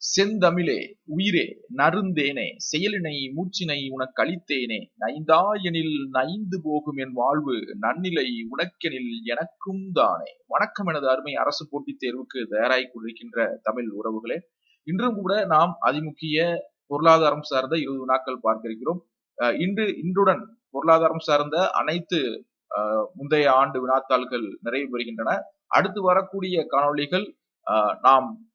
செந்தமிழே உயிரே நருந்தேனே செயலினை மூச்சினை உனக்கு அளித்தேனே நைந்தாயெனில் நைந்து போகும் என் வாழ்வு நன்னிலை உனக்கெனில் எனக்கும் தானே. வணக்கம் எனது அருமை அரசு போட்டித் தேர்வுக்கு தயாராகி கொண்டிருக்கின்ற தமிழ் உறவுகளே இன்றும் கூட நாம் அதிமுக்கிய பொருளாதாரம் சார்ந்த இருபது வினாக்கள் பார்க்க இருக்கிறோம். அஹ் இன்று இன்றுடன் பொருளாதாரம் சார்ந்த அனைத்து முந்தைய ஆண்டு வினாத்தாள்கள் நிறைவு பெறுகின்றன. அடுத்து வரக்கூடிய காணொளிகள் நாம்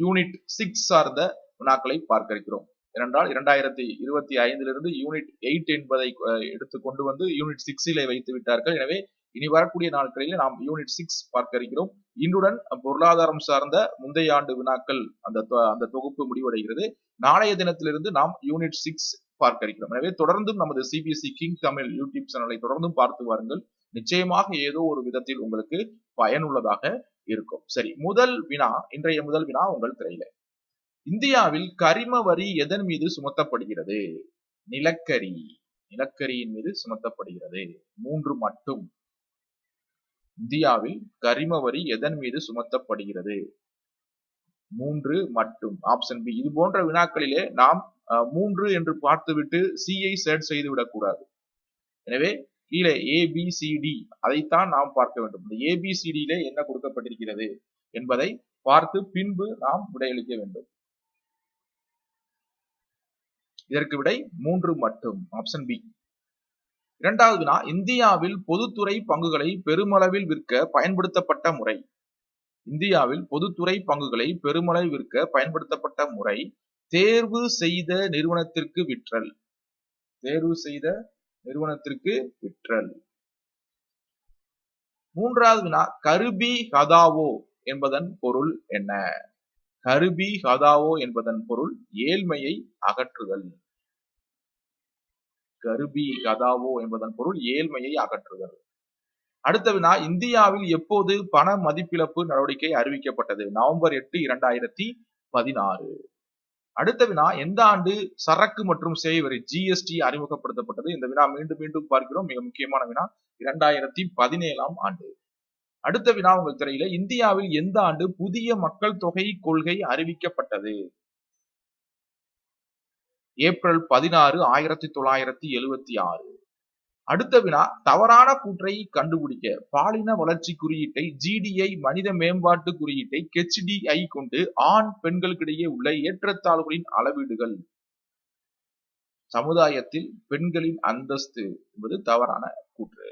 யூனிட் சிக்ஸ் சார்ந்த வினாக்களை பார்க்க இருக்கிறோம் ஏனென்றால் இரண்டாயிரத்தி இருபத்தி ஐந்திலிருந்து யூனிட் எயிட் என்பதை எடுத்து கொண்டு வந்து யூனிட் சிக்ஸிலே வைத்து விட்டார்கள். எனவே இனி வரக்கூடிய நாட்களில் நாம் யூனிட் சிக்ஸ் பார்க்க இருக்கிறோம் இன்றுடன் பொருளாதாரம் சார்ந்த முந்தைய ஆண்டு வினாக்கள் அந்த தொ- அந்த தொகுப்பு முடிவடைகிறது. நாளைய தினத்திலிருந்து நாம் யூனிட் சிக்ஸ் பார்க்க இருக்கிறோம் எனவே தொடர்ந்தும் நமது சிபிஎஸ்இ கிங் தமிழ் யூடியூப் சேனலை தொடர்ந்தும் பார்த்து வாருங்கள். நிச்சயமாக ஏதோ ஒரு விதத்தில் உங்களுக்கு பயனுள்ளதாக இருக்கும். சரி முதல் வினா இன்றைய முதல் வினா உங்கள் திரையில. இந்தியாவில் கரிம வரி எதன் மீது சுமத்தப்படுகிறது? நிலக்கரி. நிலக்கரியின் மீது சுமத்தப்படுகிறது. மூன்று மட்டும். இந்தியாவில் கரிம வரி எதன் மீது சுமத்தப்படுகிறது? மூன்று மட்டும். ஆப்ஷன் பி இது போன்ற வினாக்களிலே நாம் அஹ், மூன்று என்று பார்த்துவிட்டு சிஐ செட் செய்து விடக்கூடாது எனவே கீழே ஏபிசிடி அதைத்தான் நாம் பார்க்க வேண்டும். இந்த ஏபிசிடியில என்ன கொடுக்கப்பட்டிருக்கிறது என்பதை பார்த்து பின்பு நாம் விடையளிக்க வேண்டும். இதற்கு விடை மூன்று மட்டும் ஆப்ஷன் பி இரண்டாவது வினா இந்தியாவில் பொதுத்துறை பங்குகளை பெருமளவில் விற்க பயன்படுத்தப்பட்ட முறை. இந்தியாவில் பொதுத்துறை பங்குகளை பெருமளவில் விற்க பயன்படுத்தப்பட்ட முறை தேர்வு செய்த நிறுவனத்திற்கு விற்றல். தேர்வு செய்த நிறுவனத்திற்கு விற்றல். மூன்றாவது வினா கருபி ஹதாவோ என்பதன் பொருள் என்ன? கருபி ஹதாவோ என்பதன் பொருள் ஏழ்மையை அகற்றுதல். கருபி ஹதாவோ என்பதன் பொருள் ஏழ்மையை அகற்றுதல். அடுத்த வினா இந்தியாவில் எப்போது பண மதிப்பிழப்பு நடவடிக்கை அறிவிக்கப்பட்டது? நவம்பர் எட்டு இரண்டாயிரத்தி பதினாறு. அடுத்த வினா எந்த ஆண்டு சரக்கு மற்றும் சேவை வரி ஜிஎஸ்டி அறிமுகப்படுத்தப்பட்டது? இந்த வினா மீண்டும் மீண்டும் பார்க்கிறோம். மிக முக்கியமான வினா இரண்டாயிரத்தி பதினேழாம் ஆண்டு. அடுத்த வினா உங்கள் திரையில இந்தியாவில் எந்த ஆண்டு புதிய மக்கள் தொகை கொள்கை அறிவிக்கப்பட்டது? ஏப்ரல் பதினாறு ஆயிரத்தி தொள்ளாயிரத்தி எழுவத்தி ஆறு. அடுத்த வினா தவறான கூற்றை கண்டுபிடிக்க. பாலின வளர்ச்சி குறியீட்டை ஜிடிஐ மனித மேம்பாட்டு குறியீட்டை ஹெச்டிஐ கொண்டு ஆண் பெண்களுக்கிடையே உள்ள ஏற்றத்தாழ்வுகளின் அளவீடுகள். சமுதாயத்தில் பெண்களின் அந்தஸ்து என்பது தவறான கூற்று.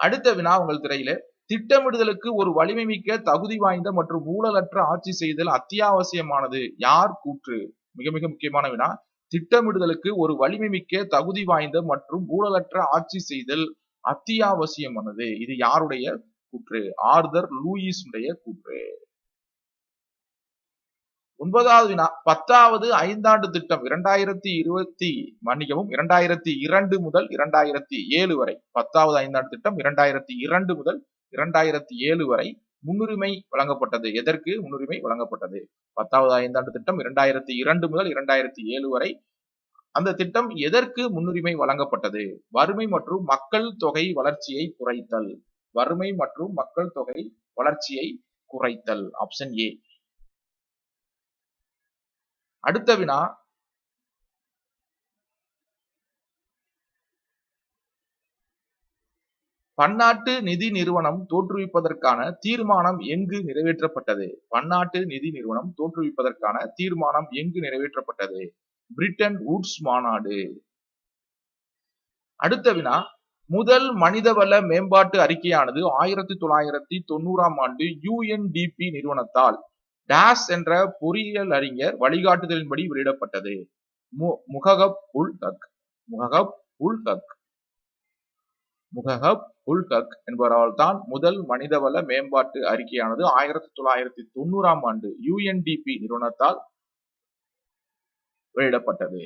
அடுத்த வினா உங்கள் திரையில. திட்டமிடுதலுக்கு ஒரு வலிமை மிக்க தகுதி வாய்ந்த மற்றும் ஊழலற்ற ஆட்சி செய்தல் அத்தியாவசியமானது. யார் கூற்று? மிக மிக முக்கியமான வினா. திட்டமிடுதலுக்கு ஒரு வலிமை மிக்க தகுதி வாய்ந்த மற்றும் ஊழலற்ற ஆட்சி செய்தல் அத்தியாவசியமானது. இது யாருடைய கூற்று? ஆர்தர் லூயிஸ் உடைய கூற்று. ஒன்பதாவது வினா பத்தாவது ஐந்தாண்டு திட்டம் இரண்டாயிரத்தி இருபத்தி மன்னிக்கவும் இரண்டாயிரத்தி இரண்டு முதல் இரண்டாயிரத்தி ஏழு வரை. பத்தாவது ஐந்தாண்டு திட்டம் இரண்டாயிரத்தி இரண்டு முதல் இரண்டாயிரத்தி ஏழு வரை. முன்னுரிமை வழங்கப்பட்டது. எதற்கு முன்னுரிமை வழங்கப்பட்டது? பத்தாவது ஐந்தாண்டு திட்டம் இரண்டாயிரத்தி இரண்டு முதல் இரண்டாயிரத்தி ஏழு வரை அந்த திட்டம் எதற்கு முன்னுரிமை வழங்கப்பட்டது? வறுமை மற்றும் மக்கள் தொகை வளர்ச்சியை குறைத்தல். வறுமை மற்றும் மக்கள் தொகை வளர்ச்சியை குறைத்தல். ஆப்ஷன் ஏ அடுத்த வினா பன்னாட்டு நிதி நிறுவனம் தோற்றுவிப்பதற்கான தீர்மானம் எங்கு நிறைவேற்றப்பட்டது? பன்னாட்டு நிதி நிறுவனம் தோற்றுவிப்பதற்கான தீர்மானம் எங்கு நிறைவேற்றப்பட்டது? பிரிட்டன் வூட்ஸ் மாநாடு. அடுத்த வினா முதல் மனிதவள மேம்பாட்டு அறிக்கையானது ஆயிரத்தி தொள்ளாயிரத்தி தொண்ணூறாம் ஆண்டு யுஎன்டிபி நிறுவனத்தால் டாஸ் என்ற பொறியியல் அறிஞர் வழிகாட்டுதலின்படி வெளியிடப்பட்டது. மு- முககப் உல் உல்தக் முககப் உல் முகஹப் உல்ஹக் என்பவரால் தான் முதல் மனிதவள மேம்பாட்டு அறிக்கையானது ஆயிரத்தி தொள்ளாயிரத்தி தொண்ணூறாம் ஆண்டு யுஎன்டிபி நிறுவனத்தால் வெளியிடப்பட்டது.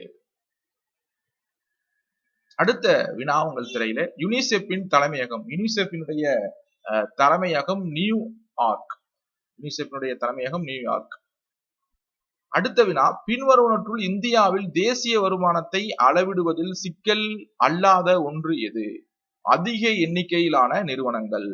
அடுத்த வினா உங்கள் திரையில யுனிசெஃபின் தலைமையகம் யுனிசெஃபினுடைய அஹ், தலைமையகம் நியூ ஆர்க் யுனிசெஃபினுடைய தலைமையகம் நியூயார்க் அடுத்த வினா பின்வருவனற்றுள் இந்தியாவில் தேசிய வருமானத்தை அளவிடுவதில் சிக்கல் அல்லாத ஒன்று எது? அதிக எண்ணிக்கையிலான நிறுவனங்கள்.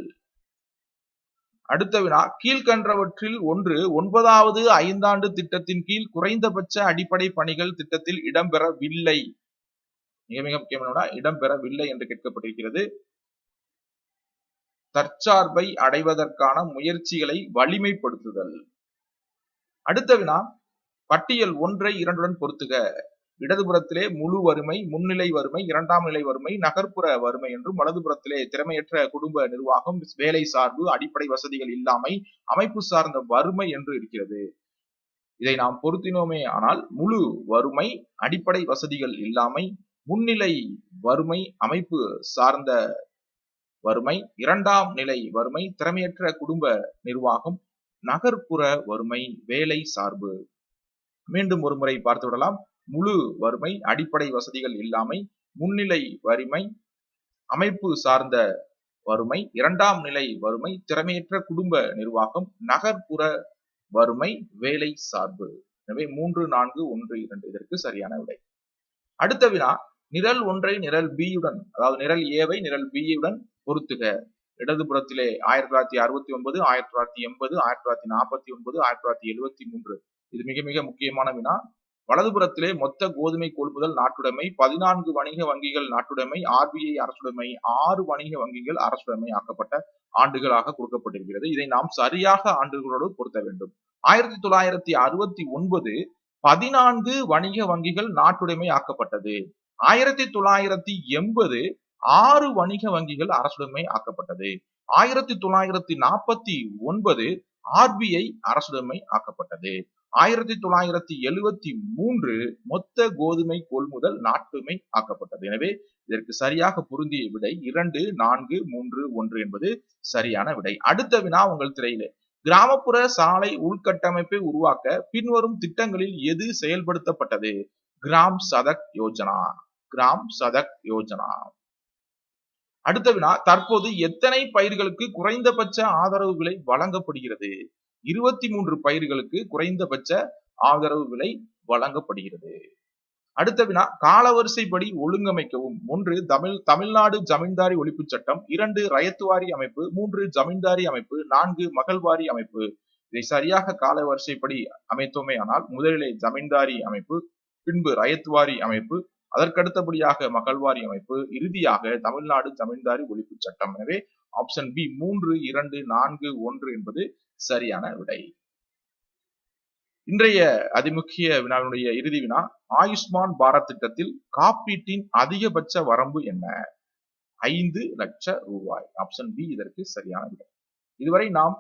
அடுத்த வினா கீழ்கண்டவற்றில் ஒன்று ஒன்பதாவது ஐந்தாண்டு திட்டத்தின் கீழ் குறைந்தபட்ச அடிப்படை பணிகள் திட்டத்தில் இடம்பெறவில்லை. மிக மிக முக்கியமான இடம்பெறவில்லை என்று கேட்கப்பட்டிருக்கிறது. தற்சார்பை அடைவதற்கான முயற்சிகளை வலிமைப்படுத்துதல். அடுத்த வினா பட்டியல் ஒன்றை இரண்டுடன் பொருத்துக. இடதுபுறத்திலே முழு வறுமை முன்னிலை வறுமை இரண்டாம் நிலை வறுமை நகர்ப்புற வறுமை என்றும் வலதுபுறத்திலே திறமையற்ற குடும்ப நிர்வாகம் வேலை சார்பு அடிப்படை வசதிகள் இல்லாமை அமைப்பு சார்ந்த வறுமை என்று இருக்கிறது. இதை நாம் பொருத்தினோமே ஆனால் முழு வறுமை அடிப்படை வசதிகள் இல்லாமை முன்னிலை வறுமை அமைப்பு சார்ந்த வறுமை இரண்டாம் நிலை வறுமை திறமையற்ற குடும்ப நிர்வாகம் நகர்ப்புற வறுமை வேலை சார்பு. மீண்டும் ஒரு முறை பார்த்து விடலாம். முழு வறுமை அடிப்படை வசதிகள் இல்லாமை முன்னிலை வறுமை அமைப்பு சார்ந்த வறுமை இரண்டாம் நிலை வறுமை திறமையற்ற குடும்ப நிர்வாகம் நகர்ப்புற வறுமை வேலை சார்பு. எனவே மூன்று நான்கு ஒன்று இரண்டு இதற்கு சரியான விடை. அடுத்த வினா நிரல் ஒன்றை நிரல் பியுடன் அதாவது நிரல் ஏவை நிரல் பியுடன் பொருத்துக. இடதுபுறத்திலே ஆயிரத்தி தொள்ளாயிரத்தி அறுபத்தி ஒன்பது ஆயிரத்தி தொள்ளாயிரத்தி எண்பது ஆயிரத்தி தொள்ளாயிரத்தி நாற்பத்தி ஒன்பது ஆயிரத்தி தொள்ளாயிரத்தி எழுபத்தி மூன்று. இது மிக மிக முக்கியமான வினா. வலதுபுறத்திலே மொத்த கோதுமை கொள்முதல் நாட்டுடைமை பதினான்கு வணிக வங்கிகள் நாட்டுடைமை ஆர்பிஐ அரசுடைமை ஆறு வணிக வங்கிகள் அரசுடைமை ஆக்கப்பட்ட ஆண்டுகளாக கொடுக்கப்பட்டிருக்கிறது. இதை நாம் சரியாக ஆண்டுகளோடு பொருத்த வேண்டும். ஆயிரத்தி தொள்ளாயிரத்தி அறுபத்தி ஒன்பது பதினான்கு வணிக வங்கிகள் நாட்டுடைமை ஆக்கப்பட்டது. ஆயிரத்தி தொள்ளாயிரத்தி எண்பது ஆறு வணிக வங்கிகள் அரசுடைமை ஆக்கப்பட்டது. ஆயிரத்தி தொள்ளாயிரத்தி நாற்பத்தி ஒன்பது ஆர்பிஐ அரசுடைமை ஆக்கப்பட்டது. ஆயிரத்தி தொள்ளாயிரத்தி எழுவத்தி மூன்று மொத்த கோதுமை கொள்முதல் நாட்டுமை ஆக்கப்பட்டது. எனவே இதற்கு சரியாக பொருந்திய விடை இரண்டு நான்கு மூன்று ஒன்று என்பது சரியான விடை. அடுத்த வினா உங்கள் திரையிலே. கிராமப்புற சாலை உள்கட்டமைப்பை உருவாக்க பின்வரும் திட்டங்களில் எது செயல்படுத்தப்பட்டது? கிராம் சதக் யோஜனா. கிராம் சதக் யோஜனா. அடுத்த வினா தற்போது எத்தனை பயிர்களுக்கு குறைந்தபட்ச ஆதரவு விலை வழங்கப்படுகிறது? இருபத்தி மூன்று பயிர்களுக்கு குறைந்தபட்ச ஆதரவு விலை வழங்கப்படுகிறது. அடுத்த வினா காலவரிசைப்படி ஒழுங்கமைக்கவும். ஒன்று தமிழ் தமிழ்நாடு ஜமீன்தாரி ஒழிப்பு சட்டம். இரண்டு ரயத்துவாரி அமைப்பு. மூன்று ஜமீன்தாரி அமைப்பு. நான்கு மகள்வாரி அமைப்பு. இதை சரியாக காலவரிசைப்படி அமைத்தோமே ஆனால் முதலிலே ஜமீன்தாரி அமைப்பு பின்பு ரயத்துவாரி அமைப்பு அதற்கடுத்தபடியாக மகள்வாரி அமைப்பு இறுதியாக தமிழ்நாடு ஜமீன்தாரி ஒழிப்பு சட்டம். எனவே ஆப்ஷன் பி மூன்று இரண்டு நான்கு ஒன்று என்பது சரியான விடை. இன்றைய அதிமுக்கிய வினாவினுடைய இறுதி வினா ஆயுஷ்மான் பாரத் திட்டத்தில் காப்பீட்டின் அதிகபட்ச வரம்பு என்ன? ஐந்து லட்ச ரூபாய். ஆப்ஷன் பி இதற்கு சரியான விடை. இதுவரை நாம்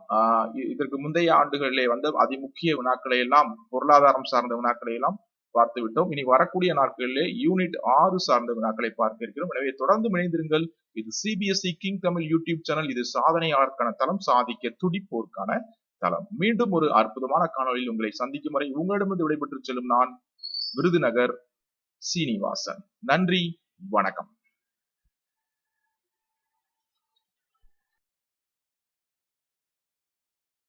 இதற்கு முந்தைய ஆண்டுகளிலே வந்த அதிமுக்கிய வினாக்களை எல்லாம் பொருளாதாரம் சார்ந்த வினாக்களை எல்லாம் பார்த்து விட்டோம். இனி வரக்கூடிய நாட்களிலே யூனிட் ஆறு சார்ந்த வினாக்களை பார்க்க இருக்கிறோம். எனவே தொடர்ந்து இணைந்திருங்கள். இது CBSE king Tamil YouTube channel இது சாதனையாளருக்கான தளம். சாதிக்க துடிப்போருக்கான தளம். மீண்டும் ஒரு அற்புதமான காணொலியில் உங்களை சந்திக்கும் வரை உங்களிடமிருந்து விடைபெற்று செல்லும் நான் விருதுநகர் சீனிவாசன். நன்றி. வணக்கம்.